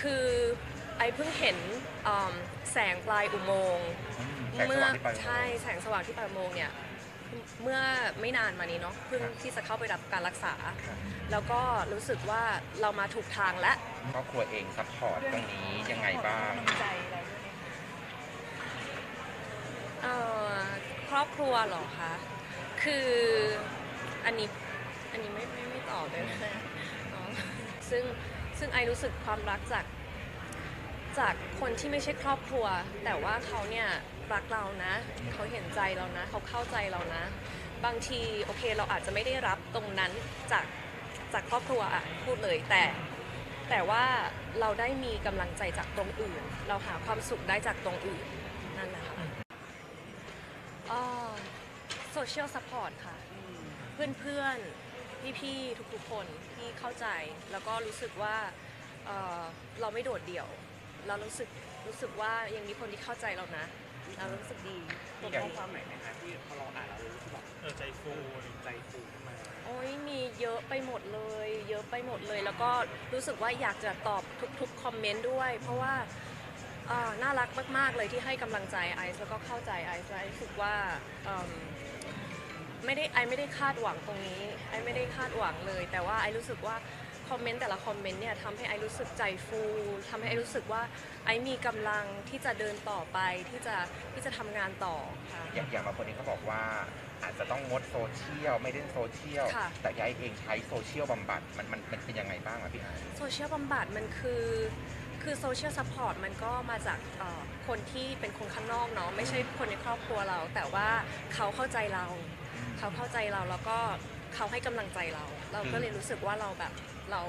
คือไอเพิ่งเห็นอืมแสงปลายอุโมงค์แสงสเมื่อว่างที่ปลายอุโมงค์ ใช่แสงสว่างที่ปลายอุโมงค์เนี่ยเมื่อไม่นานมานี้เนาะเพิ่งครับที่จะเข้าไปรับการรักษา ครับแล้วก็รู้สึกว่าเรามาถูกทางแล้วครอบครัวเองซัพพอร์ตตรงนี้ยังไงบ้างกำลังใจอะไรด้วยไหมคะเอ่อครอบครัวเหรอคะ คืออันนี้อันนี้ไม่ไม่ไม่ตอบเลยนะอ๋อซึ่ง ซึ่งไอรู้สึกความรักจากจากคนที่ไม่ใช่ครอบครัว แต่ว่าเขาเนี่ยรักเรานะ เขาเห็นใจเรานะ เขาเข้าใจเรานะ บางทีโอเคเราอาจจะไม่ได้รับตรงนั้นจากจากครอบครัวอะพูดเลยแต่ แต่ว่าเราได้มีกำลังใจจากตรงอื่น เราหาความสุขได้จากตรงอื่นนั่นแหละค่ะโซเชียลซัพพอร์ตค่ะ เพื่อนๆ พี่ๆทุกๆคนที่เข้าใจแล้วก็รู้สึกว่าเอ่อเราไม่โดดเดี่ยว เรารู้สึกรู้สึกว่ายังมีคนที่เข้าใจเรานะ เรารู้สึกดีตัวข้อความไหนไหมคะที่พอเราอ่านแล้วเรารู้สึกแบบเออใจฟูอะไรอย่างใจเงี้ยฟูขึ้นมาโอ้ยมีเยอะไปหมดเลย เยอะไปหมดเลย แล้วก็รู้สึกว่าอยากจะตอบทุกๆคอมเมนต์ด้วย เพราะว่าอ่าน่ารักมากๆเลยที่ให้กำลังใจไอซ์แล้วก็เข้าใจไอซ์และไอซ์รู้สึกว่าเอิ่ม ไม่ได้ไอไม่ได้คาดหวังตรงนี้ไอไม่ได้คาดหวังเลย แต่ว่าไอรู้สึกว่าคอมเมนต์แต่ละคอมเมนต์เนี่ยทำให้ไอรู้สึกใจฟูทำให้ไอรู้สึกว่าไอมีกำลังที่จะเดินต่อไปที่จะที่จะทำงานต่อค่ะอย่างอย่างบางคนเองเขาบอกว่าอาจจะต้องงดโซเชียลไม่เล่นโซเชียลค่ะแต่ยายเองใช้โซเชียลบำบัดมันมันมันเป็นยังไงบ้างอะพี่ไอซ์โซเชียลบำบัดมันคือคือโซเชียลซัพพอร์ตมันก็มาจากเอ่อคนที่เป็นคนข้างนอกเนาะไม่ใช่คนในครอบครัวเรา แต่ว่าเขาเข้าใจเรา เขาเข้าใจเราแล้วก็เขาให้กำลังใจเรา เราก็เลยรู้สึกว่าเราแบบเรา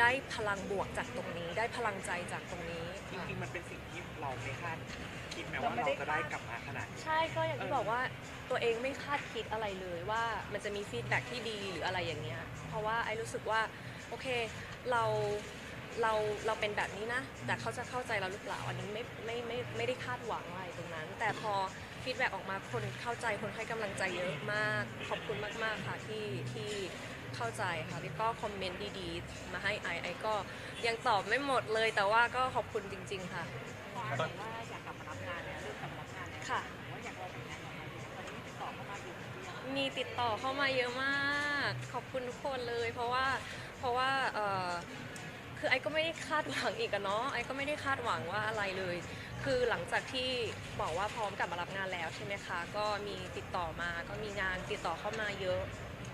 ได้พลังบวกจากตรงนี้ ได้พลังใจจากตรงนี้จค่ะริงๆมันเป็นสิ่งที่เราไม่คาดคิดแม้ว่าเราจะได้กลับมาขนาดนี้ใช่ก็อย่างที่บอกว่าตัวเองไม่คาดคิดอะไรเลยว่ามันจะมีฟีดแบ็กที่ดีหรืออะไรอย่างเงี้ยเพราะว่าไอ้รู้สึกว่าโอเคเราเราเราเป็นแบบนี้นะ แต่เขาจะเข้าใจเราหรือเปล่าอันนี้ไม่ไม่ไม่ไม่ได้คาดหวังอะไรตรงนั้น แต่พอ ฟีดแบ็กออกมาคนเข้าใจคนให้กำลังใจเยอะมาก ขอบคุณมาก ๆ ค่ะที่ที่เข้าใจค่ะแล้วก็คอมเมนต์ดีๆ มาให้ไอไอก็ยังตอบไม่หมดเลยแต่ว่าก็ขอบคุณจริง ๆ ค่ะพอบอกว่าอยากกลับมารับงานเนี่ยเรื่องกลับมารับงานเนี่ยค่ะว่าอยากรอแต่งงานกับใครอยู่ตอนนี้ติดต่อเข้ามาอยู่หรือยังมีติดต่อเข้ามาเยอะมาก ขอบคุณทุกคนเลย เพราะว่าเพราะว่าเออคือไอ้ก็ไม่ได้คาดหวังอีกอะเนาะไอ้ก็ไม่ได้คาดหวังว่าอะไรเลย คือหลังจากที่บอกว่าพร้อมกลับมารับงานแล้วใช่ไหมคะ ก็มีติดต่อมาก็มีงานติดต่อเข้ามาเยอะ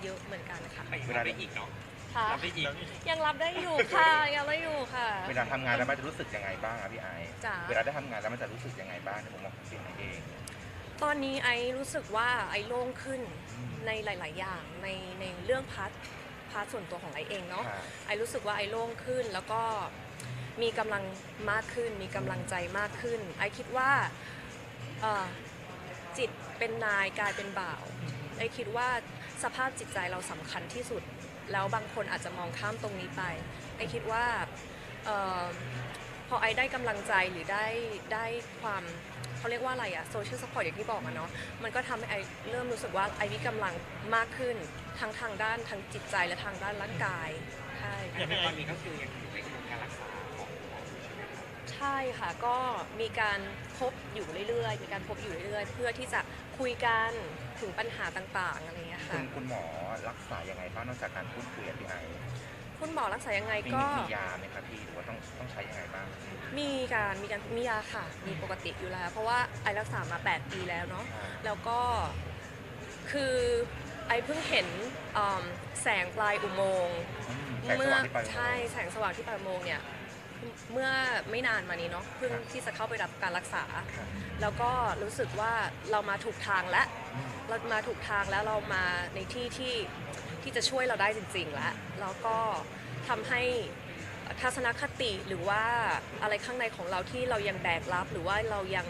เยอะเหมือนกันค่ะแต่ยังรับได้อีกเนาะค่ะรับได้อีกยังรับได้อยู่ค่ะ ยังรับได้อยู่ค่ะ เวลาทำงานแล้วมันจะรู้สึกยังไงบ้างอะพี่ไอซ์จ๋าเวลาได้ทำงานแล้วมันจะรู้สึกยังไงบ้างในมุมมองของพี่ไอซ์เอง ตอนนี้ไอรู้สึกว่าไอโล่งขึ้นอืม ในหลาย ๆ อย่างในในเรื่องพาร์ทพาร์ทส่วนตัวของไอเองเนาะ ค่ะ ไอรู้สึกว่าไอโล่งขึ้นแล้วก็ มีกำลังมากขึ้น มีกำลังใจมากขึ้นไอคิดว่าจิตเป็นนายกายเป็นบ่าวไอคิดว่าสภาพจิตใจเราสำคัญที่สุด แล้วบางคนอาจจะมองข้ามตรงนี้ไปไอคิดว่าออพอไอได้กำลังใจหรือได้ได้ความเขาเรียกว่าอะไรอะโซเชียลสปอร์ตอย่างที่บอกอะเนาะมันก็ทำให้ไอเริ่มรู้สึกว่าไอมีกำลังมากขึ้น ทั้งทางด้านทางจิตใจและทางด้านร่างกายใช่อย่างตอนนี้ก็คือยังอยู่ใน ช่ค่ะก็มีการพบอยู่เรื่อยๆ มีการพบอยู่เรื่อยๆ เพื่อที่จะคุยกันถึงปัญหาต่างๆอะไรอย่างเงี้ยคุค่ะ ณคุณหมอรักษายังไงบ้างนอกจากการพูดคุยกับพี่ไอซ์คุณหมอรักษายังไงมีก็มียาไหมครับพี่หรือว่าต้องต้องใช้ยังไงบ้าง มีการมีการมียาค่ะ มีปกติอยู่แล้ว เพราะว่าไอรักษามา 8 ปีแล้วเนาะ แล้วก็คือไอเพิ่งเห็นอืมแสงปลายอุโมงค์แสงสเมื่อว่างที่ปลายอุโมงค์ ใช่แสงสว่างที่ปลายอุโมงค์เนี่ย เมื่อไม่นานมานี้เนาะเพิ่งครับที่จะเข้าไปรับการรักษาครับแล้วก็รู้สึกว่าเรามาถูกทางแล้วเรามาถูกทางแล้วเรามาในที่ที่ที่จะช่วยเราได้จริง ๆ แล้ว แล้วก็ทำให้ทัศนคติหรือว่าอะไรข้างในของเราที่เรายังแบกรับ หรือว่าเรายัง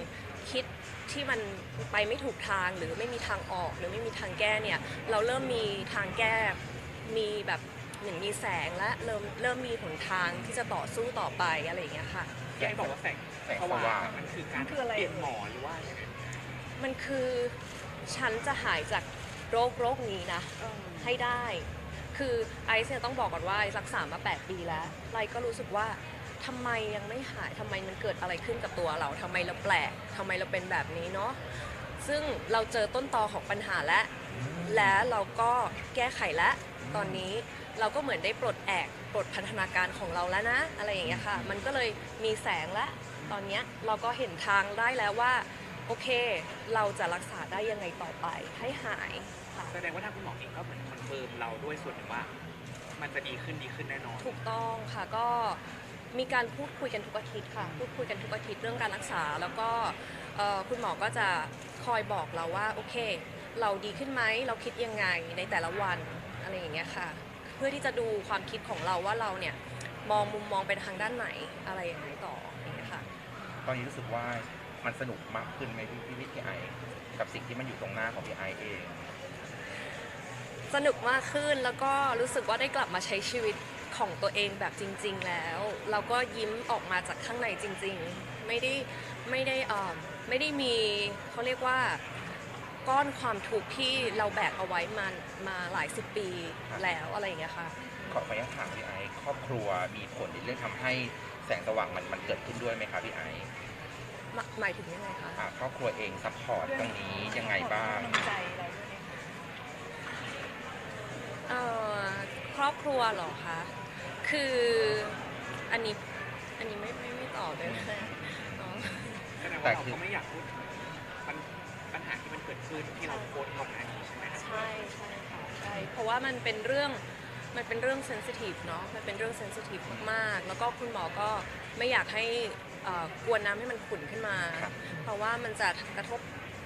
คิดที่มันไปไม่ถูกทางหรือไม่มีทางออกหรือไม่มีทางแก้เนี่ยเราเริ่มมีทางแก้มีแบบเหมือนมีแสงและเริ่มเริ่มมีหนทางที่จะต่อสู้ต่อไปอะไรอย่างเงี้ยค่ะที่ไอ้บอกว่าแสงแสงสสว่าว่างงมันคือการมันคืออะไร เปลี่ยนหมอหรือว่ายังไงมันคือฉันจะหายจากโรคโรคนี้นะเออให้ได้ คือไอซ์เนี่ยต้องบอกก่อนว่าไอซ์รักษามา 8 ปีแล้วไลก็รู้สึกว่าทำไมยังไม่หายทำไมมันเกิดอะไรขึ้นกับตัวเราทำไมเราแปลกทำไมเราเป็นแบบนี้เนาะ ซึ่งเราเจอต้นตอของปัญหาแล้ว และเราก็แก้ไขแล้วตอนนี้ เราก็เหมือนได้ปลดแอกปลดพันธนาการของเราแล้วนะ อะไรอย่างเงี้ยค่ะ มันก็เลยมีแสงแล้วตอนเนี้ยเราก็เห็นทางได้แล้วว่า โอเค เราจะรักษาได้ยังไงต่อไปให้หายค่ะแสดงว่าทางคุณหมอเองก็เหมือนคอนเฟิร์มเราด้วยส่วนหนึ่งว่า มันจะดีขึ้นดีขึ้นแน่นอน ถูกต้องค่ะก็มีการพูดคุยกันทุกอาทิตย์ค่ะ พูดคุยกันทุกอาทิตย์เรื่องการรักษา แล้วก็เอ่อคุณหมอก็จะคอยบอกเราว่าโอเค เราดีขึ้นไหมเราคิดยังไงในแต่ละวันอะไรอย่างเงี้ยค่ะ เพื่อที่จะดูความคิดของเราว่าเราเนี่ยมองมุมมองไปทางด้านไหนอะไรอย่างไรต่ออย่างเงี้ยค่ะ ตอนนี้รู้สึกว่ามันสนุกมากขึ้นไหมพี่พี่พี่ไอกับสิ่งที่มันอยู่ตรงหน้าของพี่ไอเอง สนุกมากขึ้นแล้วก็รู้สึกว่าได้กลับมาใช้ชีวิตของตัวเองแบบจริง ๆ แล้วเราก็ยิ้มออกมาจากข้างในจริง ๆ ไม่ได้ไม่ได้เอ่อไม่ได้มีเขาเรียกว่า ก้อนความทุกข์ที่เราแบกเอาไว้มามาหลายสิบปีแล้วอะไรอย่างเงี้ยค่ะ ขอขออนุญาตถามพี่ไอครอบครัวมีผลในเรื่องทำให้แสงสว่างมันมันเกิดขึ้นด้วยไหมคะพี่ไอหมหมายถึงยังไงคะ อ่าครอบครัวเองซัพพอร์ตตรงนี้ยังไงบ้างกำลังใจเราด้วยไหมคะเอ่อครอบครัวเหรอคะ คืออันนี้อันนี้ไม่ไม่ไม่ตอบเลยนะอ๋อ แสดงว่าเราก็ไม่อยากพูดถึงปัญปัญ หาที่มันเกิดขึ้นที่เราโพสต์ก่อนหน้านี้ใช่ไหมครับใช่ใช่ค่ะใช่เพราะว่ามันเป็นเรื่องมันเป็นเรื่องเซนซิทีฟเนาะมันเป็นเรื่องเซนซิทีฟมากๆ แล้วก็คุณหมอก็ไม่อยากให้เอ่อกวนน้ำให้มันขุ่นขึ้นมาครับเพราะว่ามันจะกระทบ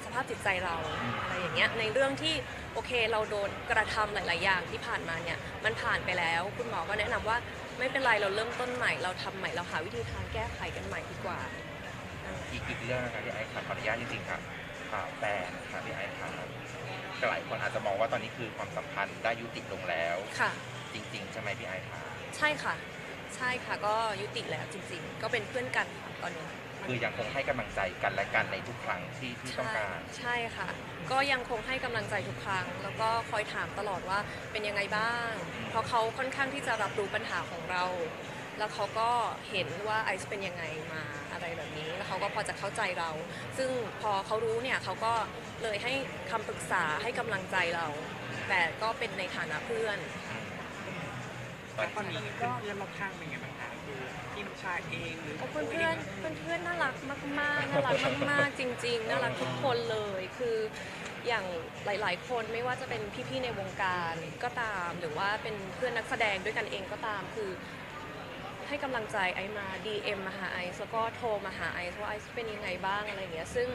สภาพจิตใจเราอะไรอย่างเงี้ยในเรื่องที่โอเคเราโดนกระทำหลาย ๆ อย่างที่ผ่านมาเนี่ยมันผ่านไปแล้ว คุณหมอก็แนะนำว่าไม่เป็นไรเราเริ่มต้นใหม่ เราทำใหม่เราหาวิธีทางแก้ไขกันใหม่ดีกว่า อีกอีกเรื่องนะครับพี่ไอครับขออนุญาตจริงๆครับข่าว แฟนครับพี่ไอครับหลายคนอาจจะมองว่าตอนนี้คือความสัมพันธ์ได้ยุติลงแล้วค่ะ จริง ๆ ใช่ไหมพี่ไอครับใช่ค่ะ ใช่ค่ะก็ยุติแล้วจริงๆ ก็เป็นเพื่อนกันค่ะตอนนี้คือยังคงให้กำลังใจกันและกันในทุกครั้งที่ที่ต้องใช่การ ใช่ค่ะ ก็ยังคงให้กำลังใจทุกครั้ง แล้วก็คอยถามตลอดว่าเป็นยังไงบ้าง เพราะเขาค่อนข้างที่จะรับรู้ปัญหาของเรา แล้วเขาก็เห็นว่าไอซ์เป็นยังไงมาอะไรแบบนี้ แล้วเขาก็พอจะเข้าใจเรา ซึ่งพอเขารู้เนี่ยเขาก็เลยให้คำปรึกษาให้กำลังใจเรา แต่ก็เป็นในฐานะเพื่อน ตอนตอนนี้เพื่อนๆรอบข้างเป็นไงบ้างคะคือพี่นุชาเองหรือโอ้เพื่อนเพื่อนเพื่อนเพื่อนๆน่ารักมาก ๆ น่ารักมาก ๆ จริง ๆ น่ารักทุกคนเลยคืออย่างหลาย ๆ คนไม่ว่าจะเป็นพี่ ๆ ในวงการก็ตาม หรือว่าเป็นเพื่อนนักแสดงด้วยกันเองก็ตาม คือ ให้กำลังใจไอซ์มา DM มาหาไอซ์แล้วก็โทรมาหาไอซ์ว่าไอซ์เป็นยังไงบ้างอะไรอย่างเงี้ยซึ่ง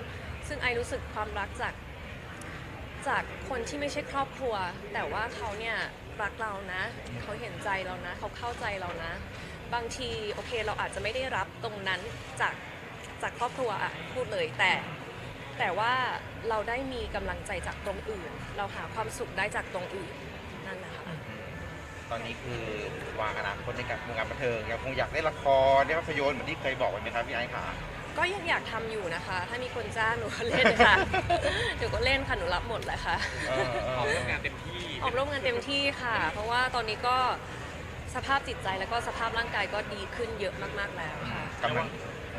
ซึ่งไอซ์รู้สึกความรักจากจากคนที่ไม่ใช่ครอบครัว แต่ว่าเขาเนี่ยรักเรานะ เขาเห็นใจเรานะ เขาเข้าใจเรานะ บางทีโอเคเราอาจจะไม่ได้รับตรงนั้นจากจากครอบครัวอะพูดเลยแต่ แต่ว่าเราได้มีกำลังใจจากตรงอื่น เราหาความสุขได้จากตรงอื่นนั่นแหละค่ะ ตอนนี้คือวางอนาคตในการวงการบันเทิงยังคงอยากได้ละครได้ภาพยนตร์เหมือนที่เคยบอกไว้ไหมครับพี่ไอซ์ค่ะ ก็ยังอยากทำอยู่นะคะ ถ้ามีคนจ้างหนูก็เล่นค่ะ หนูก็เล่นค่ะ หนูรับหมดแหละค่ะ เออเอออกอร่วมงานเต็มที่ออกร่วมงานเต็มที่ค่ะ เพราะว่าตอนนี้ก็สภาพจิตใจแล้วก็สภาพร่างกายก็ดีขึ้นเยอะมากๆแล้วค่ะ กำลัง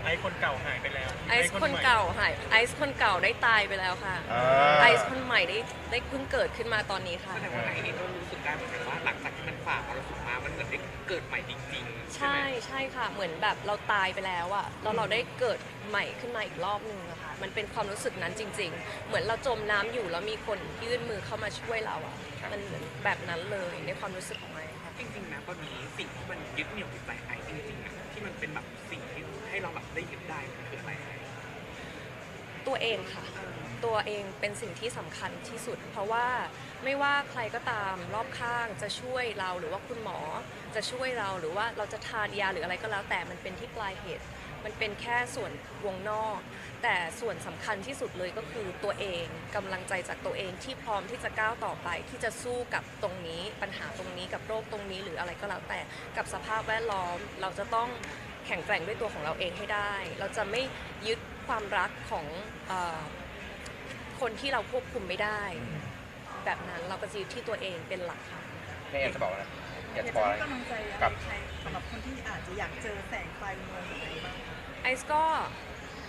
ไอคนเก่าหายไปแล้วไอซ์คนเก่าหายไอซ์คนเก่าได้ตายไปแล้วค่ะเอไออซ์คนใหม่ได้ได้เพิ่งเกิดขึ้นมาตอนนี้ค่ะ แสดงว่าไอเองก็รู้สึกได้เหมือนกันว่าหลังจากที่มันฝ่ามรสุมมา มันเหมือนได้เกิดใหม่จริงๆ ใช่ใช่ไหม ใช่ค่ะ เหมือนแบบเราตายไปแล้วอะแล้วเราได้เกิดใหม่ขึ้นมาอีกรอบหนึ่งอะค่ะมันเป็นความรู้สึกนั้นจริง ๆ เหมือนเราจมน้ำอยู่แล้วมีคนยื่นมือเข้ามาช่วยเราอะมันเหมือนแบบนั้นเลยในความรู้สึกของไอ้ค่ะจริงๆนะตอนนี้สิ่งที่มันยึดเหนี่ยวจิตใจไอจริงๆอะที่มันเป็นแบบสิ่งที่ให้เราแบบได้ยึดได้มันคืออะไรไอตัวเองค่ะ ตัวเองเป็นสิ่งที่สำคัญที่สุด เพราะว่าไม่ว่าใครก็ตามรอบข้างจะช่วยเราหรือว่าคุณหมอจะช่วยเราหรือว่าเราจะทานยาหรืออะไรก็แล้วแต่มันเป็นที่ปลายเหตุ มันเป็นแค่ส่วนวงนอก แต่ส่วนสำคัญที่สุดเลยก็คือตัวเองกำลังใจจากตัวเองที่พร้อมที่จะก้าวต่อไป ที่จะสู้กับตรงนี้ ปัญหาตรงนี้กับโรคตรงนี้หรืออะไรก็แล้วแต่กับสภาพแวดล้อม เราจะต้องแข็งแกร่งด้วยตัวของเราเองให้ได้ เราจะไม่ยึดความรักของเออคนที่เราควบคุมไม่ได้ แบบนั้นเราก็จะยึดที่ตัวเองเป็นหลักค่ะ แม่อยากจะบอกนะอยาก อยากพจะอให้อะไรกำลังใจกับใครสำหรับคนที่อาจจะอยากเจอแสงไฟอุโมงค์แบบนี้บ้างคะไอซ์ก็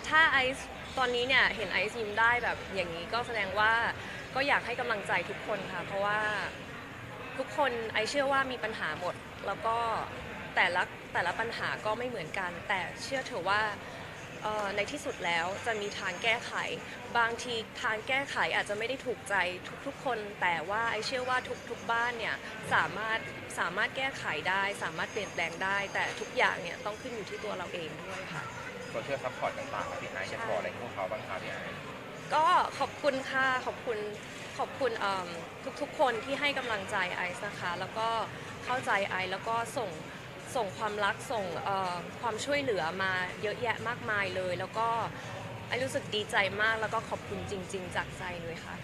ถ้าไอซ์ตอนนี้เนี่ยเห็นไอซ์ยิ้มได้แบบอย่างนี้ก็แสดงว่าก็อยากให้กำลังใจทุกคนค่ะ เพราะว่าทุกคนไอซ์เชื่อว่ามีปัญหาหมด แล้วก็แต่ละแต่ละปัญหาก็ไม่เหมือนกัน แต่เชื่อเถอะว่า เอ่อในที่สุดแล้วจะมีทางแก้ไข บางทีทางแก้ไขอาจจะไม่ได้ถูกใจทุกๆคน แต่ว่าไอเชื่อว่าทุกๆบ้านเนี่ยสามารถสามารถแก้ไขได้ สามารถเปลี่ยนแปลงได้ แต่ทุกอย่างเนี่ยต้องขึ้นอยู่ที่ตัวเราเองด้วยค่ะ โซเชียลซัพพอร์ตต่างๆครับพี่ไอซ์อยากบอกอะไรพวกเขาบ้างครับพี่ไอซ์ก็ขอบคุณค่ะขอบคุณขอบคุณเอิ่มทุกๆคนที่ให้กำลังใจไอซ์นะคะ แล้วก็เข้าใจไอซ์แล้วก็ส่ง ส่งความรักส่งความช่วยเหลือมาเยอะแยะมากมายเลย แล้วก็ไอรู้สึกดีใจมากแล้วก็ขอบคุณจริง ๆ จากใจเลยค่ะ